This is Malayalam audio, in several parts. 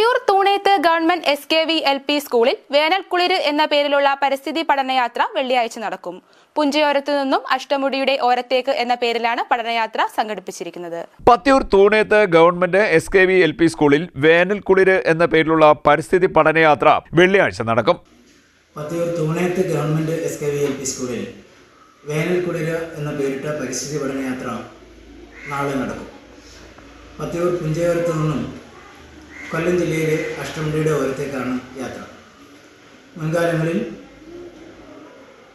Pathiyoor Thoonethu government S K V L P സ്കൂളിൽ വേനൽക്കുളിര് എന്ന പേരിലുള്ള പരിസ്ഥിതി പഠനയാത്ര വെള്ളിയാഴ്ച നടക്കും. പുഞ്ചയോരത്തു നിന്നും അഷ്ടമുടിയുടെ ഓരത്തേക്ക് എന്ന പേരിലാണ് പഠനയാത്ര സംഘടിപ്പിച്ചിരിക്കുന്നത്. Pathiyoor Thoonethu government S K V L P സ്കൂളിൽ വേനൽക്കുളിര് എന്ന പേരിലുള്ള പരിസ്ഥിതി പഠനയാത്ര വെള്ളിയാഴ്ച നടക്കും. Pathiyoor Thoonethu government S K V L P സ്കൂളിൽ വേനൽക്കുളിര് എന്ന പേരിട്ട പരിസ്ഥിതി പഠനയാത്ര നാളെ നടക്കും. പത്തിയൂർ പുഞ്ചയോരത്തു നിന്നും കൊല്ലം ജില്ലയിലെ അഷ്ടമുടിയുടെ ഓരത്തേക്കാണ് യാത്ര. മുൻകാലങ്ങളിൽ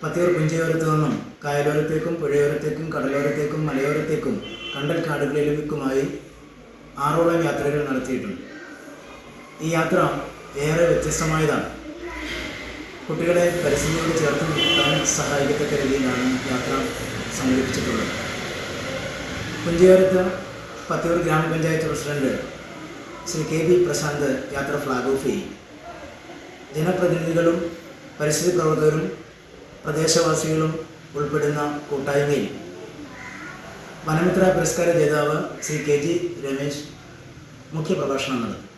പത്തിയൂർ പുഞ്ചയോരത്ത് നിന്നും കായലോരത്തേക്കും പുഴയോരത്തേക്കും കടലോരത്തേക്കും മലയോരത്തേക്കും കണ്ടൽ കാടുകളിലേക്കുമായി ആറോളം യാത്രകൾ നടത്തിയിട്ടുണ്ട്. ഈ യാത്ര ഏറെ വ്യത്യസ്തമായതാണ്. കുട്ടികളെ പരിസ്ഥിതിയോട് ചേർത്ത് നിർത്താൻ സഹായിക്കത്തക്ക രീതിയിലാണ് യാത്ര സംഘടിപ്പിച്ചിട്ടുള്ളത്. പുഞ്ചയോരത്ത് പത്തിയൂർ ഗ്രാമപഞ്ചായത്ത് president Shri K V Prashanth യാത്ര ഫ്ലാഗ് ഓഫ് ചെയ്യും. ജനപ്രതിനിധികളും പരിസ്ഥിതി പ്രവർത്തകരും പ്രദേശവാസികളും ഉൾപ്പെടുന്ന കൂട്ടായ്മയിൽ. വനമിത്ര പുരസ്കാര ജേതാവ് ശ്രീ കെ ജി രമേശ് മുഖ്യപ്രഭാഷണം നടത്തും.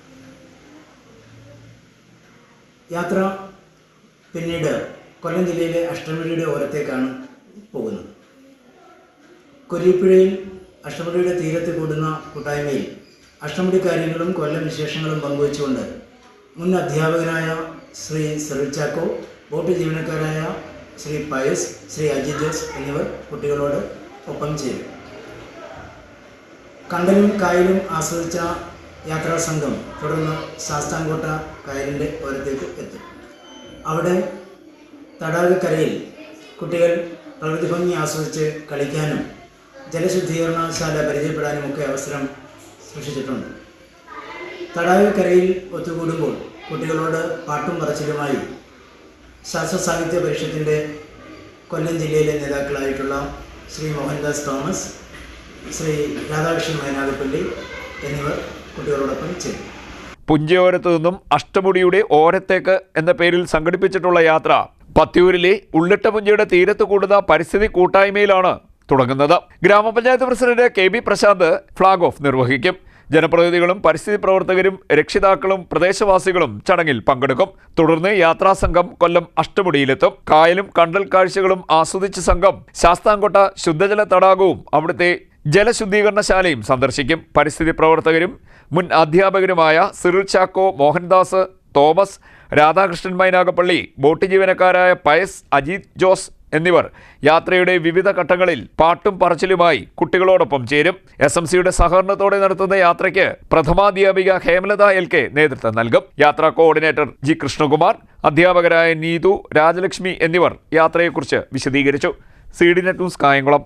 യാത്ര പിന്നീട് കൊല്ലം ജില്ലയിലെ അഷ്ടമുടിയുടെ ഓരത്തേക്കാണ് പോകുന്നത്. കൊല്ലിപ്പുഴയിൽ അഷ്ടമുടിയുടെ തീരത്ത് കൂടുന്ന കൂട്ടായ്മയിൽ അഷ്ടമുടി കാര്യങ്ങളും കൊല്ലം വിശേഷങ്ങളും പങ്കുവച്ചുകൊണ്ട് മുൻ അധ്യാപകനായ ശ്രീ സെറിൽ ചാക്കോ ബോട്ട് ജീവനക്കാരായ ശ്രീ പയസ് ശ്രീ അജിത് ജോസ് എന്നിവർ കുട്ടികളോട് ഒപ്പം ചെയ്തു കണ്ടലും കായലും ആസ്വദിച്ച യാത്രാ സംഘം തുടർന്ന് ശാസ്താംകോട്ട കായലിന്റെ ഓരത്തേക്ക് എത്തും. അവിടെ തടാകക്കരയിൽ കുട്ടികൾ പ്രകൃതി ഭംഗി ആസ്വദിച്ച് കളിക്കാനും ജലശുദ്ധീകരണശാല പരിചയപ്പെടാനും ഒക്കെ അവസരം സൃഷ്ടിച്ചിട്ടുണ്ട് തടാകക്കരയിൽ ഒത്തുകൂടുമ്പോൾ കുട്ടികളോട് പാട്ടും പറച്ചിലുമായി ശാസ്ത്ര സാഹിത്യ പരിഷത്തിന്റെ കൊല്ലം ജില്ലയിലെ നേതാക്കളായിട്ടുള്ള ശ്രീ മോഹൻദാസ് തോമസ് ശ്രീ രാധാകൃഷ്ണൻ മൈനാഗപ്പള്ളി എന്നിവർ കുട്ടികളോടൊപ്പം ചേരും. പുഞ്ചയോരത്തു നിന്നും അഷ്ടമുടിയുടെ ഓരത്തേക്ക് എന്ന പേരിൽ സംഘടിപ്പിച്ചിട്ടുള്ള യാത്ര പത്തിയൂരിലെ ഉള്ളിട്ടപുഞ്ചയുടെ തീരത്ത് കൂടുന്ന പരിസ്ഥിതി കൂട്ടായ്മയിലാണ് തുടങ്ങുന്നത്. ഗ്രാമപഞ്ചായത്ത് president K B Prashanth flag off നിർവഹിക്കും. ജനപ്രതിനിധികളും പരിസ്ഥിതി പ്രവർത്തകരും രക്ഷിതാക്കളും പ്രദേശവാസികളും ചടങ്ങിൽ പങ്കെടുക്കും. തുടർന്ന് യാത്രാസംഘം കൊല്ലം അഷ്ടമുടിയിലെത്തും. കായലും കണ്ടൽ കാഴ്ചകളും ആസ്വദിച്ച സംഘം ശാസ്താംകോട്ട ശുദ്ധജല തടാകവും അവിടുത്തെ ജലശുദ്ധീകരണശാലയും സന്ദർശിക്കും. പരിസ്ഥിതി പ്രവർത്തകരും മുൻ അധ്യാപകരുമായ Cyril Chacko Mohandas Thomas Radhakrishnan Mynagappally boat ജീവനക്കാരായ Pius Ajith Jose എന്നിവർ യാത്രയുടെ വിവിധ ഘട്ടങ്ങളിൽ പാട്ടും പറച്ചിലുമായി കുട്ടികളോടൊപ്പം ചേരും. എസ് എം സിയുടെ സഹകരണത്തോടെ നടത്തുന്ന യാത്രയ്ക്ക് പ്രഥമാധ്യാപിക ഹേമലത എൽ കെ നേതൃത്വം നൽകും. യാത്രാ കോർഡിനേറ്റർ ജി കൃഷ്ണകുമാർ അധ്യാപകരായ നീതു രാജലക്ഷ്മി എന്നിവർ യാത്രയെക്കുറിച്ച് വിശദീകരിച്ചു. C D net news Kayamkulam.